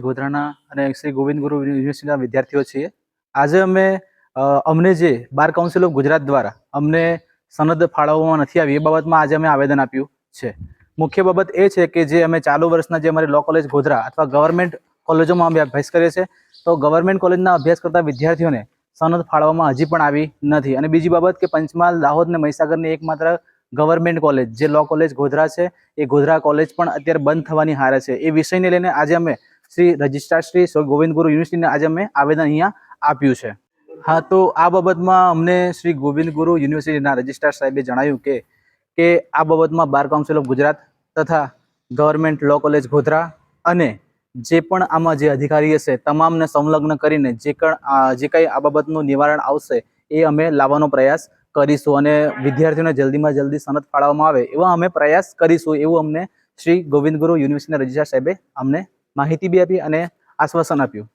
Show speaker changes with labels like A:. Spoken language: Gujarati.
A: ગોધરાના અને શ્રી ગોવિંદ ગુરુ યુનિવર્સિટીના વિદ્યાર્થીઓ છીએ. આજે અમે અમને જે બાર કાઉન્સિલ ઓફ ગુજરાત દ્વારા અમને સનદ ફાળવવામાં નથી આવી, એ બાબતમાં આજે અમે આવેદન આપ્યું છે. મુખ્ય બાબત એ છે કે જે અમે ચાલુ વર્ષના જે અમારી લો કોલેજ ગોધરા અથવા ગવર્મેન્ટ કોલેજોમાં અમે અભ્યાસ કરીએ છીએ, તો ગવર્મેન્ટ કોલેજના અભ્યાસ કરતા વિદ્યાર્થીઓને સનદ ફાળવવામાં હજી પણ આવી નથી. અને બીજી બાબત કે પંચમહાલ, દાહોદ અને મહીસાગરની એકમાત્ર ગવર્મેન્ટ કોલેજ જે લો કોલેજ ગોધરા છે, એ ગોધરા કોલેજ પણ અત્યારે બંધ થવાની હારે છે. એ વિષયને લઈને આજે અમે શ્રી રજિસ્ટ્રાર શ્રી સ્વ ગોવિંદ ગુરુ યુનિવર્સિટીને આજે અમે આવેદન અહીંયા આપ્યું છે. હા, તો આ બાબતમાં અમને શ્રી ગોવિંદ ગુરુ યુનિવર્સિટીના રજિસ્ટ્રાર સાહેબે જણાવ્યું કે કે આ બાબતમાં બાર કાઉન્સિલ ઓફ ગુજરાત તથા ગવર્મેન્ટ લો કોલેજ ગોધરા અને જે પણ આમાં જે અધિકારી હશે, તમામને સંલગ્ન કરીને જે કણ જે કંઈ આ બાબતનું નિવારણ આવશે, એ અમે લાવવાનો પ્રયાસ કરીશું અને વિદ્યાર્થીઓને જલ્દીમાં જલ્દી સનદ ફાળવવામાં આવે એવા અમે પ્રયાસ કરીશું એવું અમને શ્રી ગોવિંદ ગુરુ યુનિવર્સિટીના રજિસ્ટ્રાર સાહેબે અમને માહિતી બી આપી અને આશ્વાસન આપ્યું.